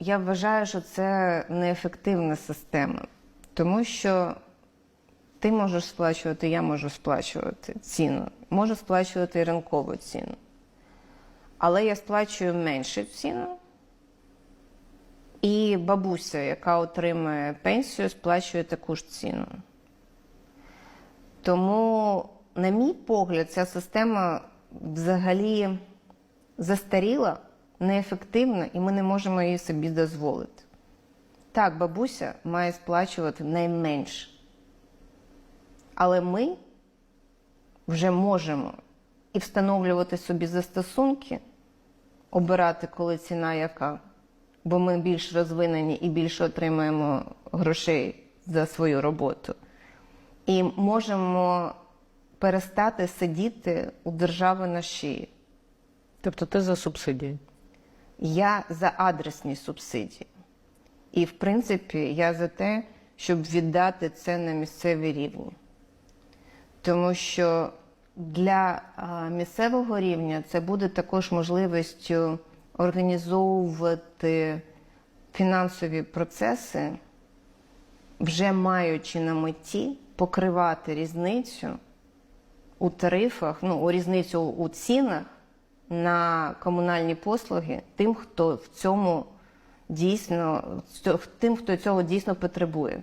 я вважаю, що це неефективна система, тому що ти можеш сплачувати, я можу сплачувати ціну, можу сплачувати ринкову ціну. Але я сплачую менше ціну, і бабуся, яка отримує пенсію, сплачує таку ж ціну. Тому, на мій погляд, ця система взагалі застаріла, неефективна, і ми не можемо її собі дозволити. Так, бабуся має сплачувати найменше. Але ми вже можемо і встановлювати собі застосунки, обирати, коли ціна яка, бо ми більш розвинені і більше отримуємо грошей за свою роботу. І можемо перестати сидіти у держави на шиї. Тобто ти за субсидії. Я за адресні субсидії. І, в принципі, я за те, щоб віддати це на місцеві рівні. Тому що для місцевого рівня це буде також можливістю організовувати фінансові процеси, вже маючи на меті покривати різницю у тарифах, ну, у різницю у цінах на комунальні послуги тим, хто в цьому дійсно тим, хто цього дійсно потребує.